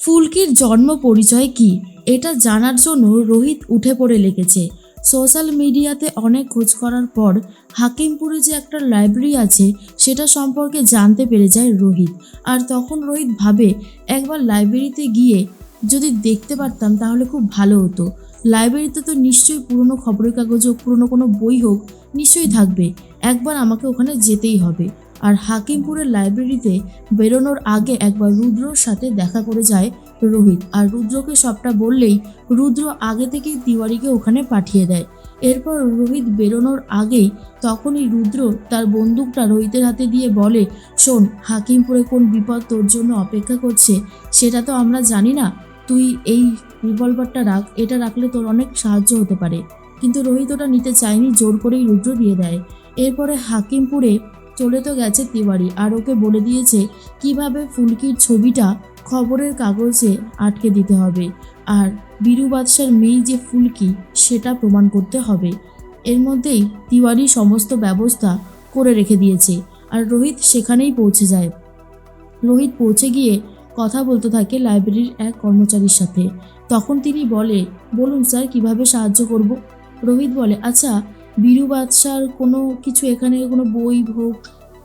ফুলকির জন্ম পরিচয় কি? এটা জানার জন্য রোহিত উঠে পড়ে লেগেছে। সোশ্যাল মিডিয়াতে অনেক খোঁজ করার পর হাকিমপুরে যে একটা লাইব্রেরি আছে, সেটা সম্পর্কে জানতে পেরে যায় রোহিত। আর তখন রোহিত ভাবে, একবার লাইব্রেরিতে গিয়ে যদি দেখতে পারতাম তাহলে খুব ভালো হতো। লাইব্রেরিতে তো নিশ্চয়ই পুরনো খবরের কাগজ হোক, পুরনো কোনো বই হোক, নিশ্চয়ই থাকবে। একবার আমাকে ওখানে যেতেই হবে। আর হাকিমপুরের লাইব্রেরিতে বেরোনোর আগে একবার রুদ্রর সাথে দেখা করে যায় রোহিত। আর রুদ্রকে সবটা বললেই রুদ্র আগে থেকেই তিওয়ারিকে ওখানে পাঠিয়ে দেয়। এরপর রোহিত বেরোনোর আগেই তখনই রুদ্র তার বন্দুকটা রোহিতের হাতে দিয়ে বলে, শোন, হাকিমপুরে কোন বিপদ তোর জন্য অপেক্ষা করছে, সেটা তো আমরা জানি না। তুই এই রিভলভারটা রাখ, এটা রাখলে তোর অনেক সাহায্য হতে পারে। কিন্তু রোহিত ওটা নিতে চায়নি, জোর করেই রুদ্র দিয়ে দেয়। এরপরে হাকিমপুরে চলে তো গেছে তিওয়ারি আর ওকে বলে দিয়েছে কীভাবে ফুলকির ছবিটা খবরের কাগজে আটকে দিতে হবে। আর বীরু বাদশার মেয়ে যে ফুলকি, সেটা প্রমাণ করতে হবে। এর মধ্যেই তিওয়ারি সমস্ত ব্যবস্থা করে রেখে দিয়েছে আর রোহিত সেখানেই পৌঁছে যায়। রোহিত পৌঁছে গিয়ে কথা বলতে থাকে লাইব্রেরির এক কর্মচারীর সাথে। তখন তিনি বলে, বলুন স্যার, কীভাবে সাহায্য করব? রোহিত বলে আচ্ছা বীরু বাদশার কোনো কিছু এখানে, কোনো বই হোক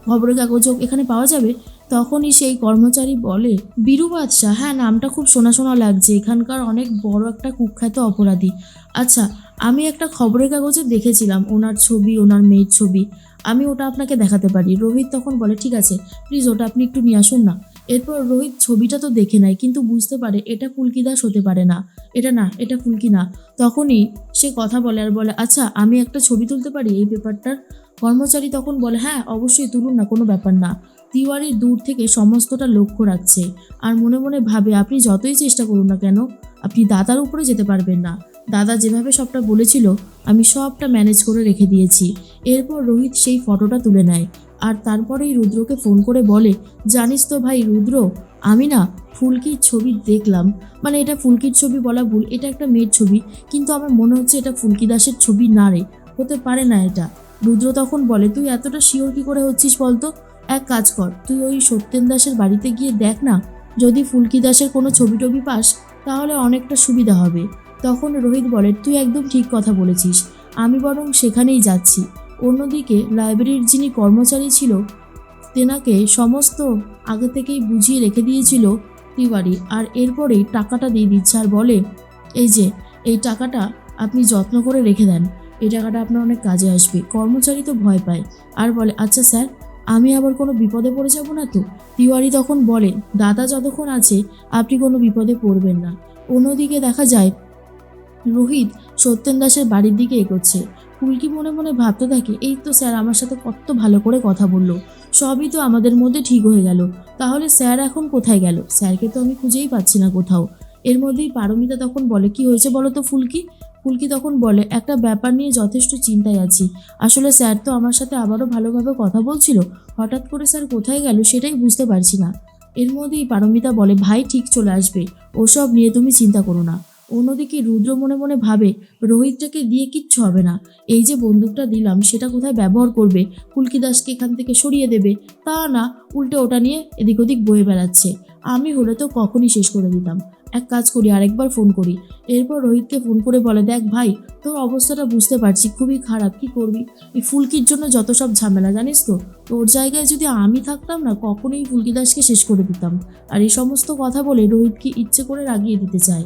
খবরের কাগজ হোক এখানে পাওয়া যাবে? তখনই সেই কর্মচারী বলে, বীরু বাদশাহ হ্যাঁ নামটা খুব শোনা শোনা লাগছে। এখানকার অনেক বড় একটা কুখ্যাত অপরাধী। আচ্ছা আমি একটা খবরের কাগজে দেখেছিলাম, ওনার ছবি, ওনার মেয়ের ছবি। আমি ওটা আপনাকে দেখাতে পারি। রোহিত তখন বলে, ঠিক আছে প্লিজ ওটা আপনি একটু নিয়ে আসুন না। এরপর রোহিত ছবিটা তো দেখে নেয়, কিন্তু বুঝতে পারে এটা ফুলকি দাস হতে পারে না। এটা না, এটা ফুলকি না। তখনই সে কথা বলে আর বলে আচ্ছা আমি একটা ছবি তুলতে পারি এই পেপারটার কর্মচারী তখন বলে হ্যাঁ অবশ্যই তুলুন না, কোনো ব্যাপার না। তিওয়ারি দূর থেকে সমস্তটা লক্ষ্য রাখছে। আর মনে মনে ভাবে, আপনি যতই চেষ্টা করুন না কেন, আপনি দাদার উপরে যেতে পারবেন না। দাদা যেভাবে সবটা বলেছিল, আমি সবটা ম্যানেজ করে রেখে দিয়েছি। এরপর রোহিত সেই ফটোটা তুলে নেয়। আর তারপরেই রুদ্রকে ফোন করে বলে, জানিস তো ভাই রুদ্র, আমি না ফুলকির ছবি দেখলাম। মানে এটা ফুলকির ছবি বলা ভুল, এটা একটা মেয়ের ছবি, কিন্তু আমার মনে হচ্ছে এটা ফুলকি দাসের ছবি না রে, হতে পারে না এটা। রুদ্র তখন বলে, তুই এতটা শিওর কি করে হচ্ছিস বলতো? এক কাজ কর, তুই ওই সত্যেন দাসের বাড়িতে গিয়ে দেখ না, যদি ফুলকি দাসের কোনো ছবি টবি পাস, তাহলে অনেকটা সুবিধা হবে। তখন রোহিত বলে, তুই একদম ঠিক কথা বলেছিস, আমি বরং সেখানেই যাচ্ছি। অন্যদিকে লাইব্রেরির যিনি কর্মচারী ছিল, তেনাকে সমস্ত আগে থেকেই বুঝিয়ে রেখে দিয়েছিল তিওয়ারি, আর এরপরেই টাকাটা দিয়ে দিচ্ছে। আর বলে, এই যে, এই টাকাটা আপনি যত্ন করে রেখে দেন। এই টাকাটা আপনার অনেক কাজে আসবে। কর্মচারী তো ভয় পায়। আর বলে আচ্ছা স্যার, আমি আবার কোনো বিপদে পড়ে যাব না তো? তিওয়ারি তখন বলে, দাদা যতক্ষণ আছে, আপনি কোনো বিপদে পড়বেন না। অন্যদিকে দেখা যায় রোহিত সত্যেন দাসের বাড়ির দিকে এগোচ্ছে। ফুলকি মনে মনে ভাবতে থাকে, এই তো স্যার, আমার সাথে কত ভালো করে কথা বলল। সবই তো আমাদের মধ্যে ঠিক হয়ে গেল। তাহলে স্যার এখন কোথায় গেল? স্যারকে তো আমি খুঁজেই পাচ্ছি না কোথাও। এর মধ্যেই পারমিতা তখন বলে, কি হয়েছে বলো তো ফুলকি? ফুলকি তখন বলে, একটা ব্যাপার নিয়ে যথেষ্ট চিন্তায় আছি। আসলে স্যার তো আমার সাথে আবারও ভালোভাবে কথা বলছিল। হঠাৎ করে স্যার কোথায় গেল সেটাই বুঝতে পারছি না। এর মধ্যেই পারমিতা বলে, ভাই ঠিক চলে আসবে। ওসব নিয়ে তুমি চিন্তা করো না। অন্যদিকে রুদ্র মনে মনে ভাবে, রোহিতটাকে দিয়ে কিচ্ছু হবে না। এই যে বন্দুকটা দিলাম, সেটা কোথায় ব্যবহার করবে? ফুলকি দাসকে এখান থেকে সরিয়ে দেবে। তা না, উল্টে ওটা নিয়ে এদিক ওদিক বয়ে বেড়াচ্ছে। আমি হলে তো কখনই শেষ করে দিতাম। এক কাজ করি, আরেকবার ফোন করি। এরপর রোহিতকে ফোন করে বলে, দেখ ভাই, তোর অবস্থাটা বুঝতে পারছি, খুবই খারাপ। কি করবি? এই ফুলকির জন্য যত সব ঝামেলা, জানিস তো? তোর জায়গায় যদি আমি থাকতাম না, কখনোই ফুলকি দাসকে শেষ করে দিতাম। আর এই সমস্ত কথা বলে রোহিতকে ইচ্ছে করে রাগিয়ে দিতে চায়।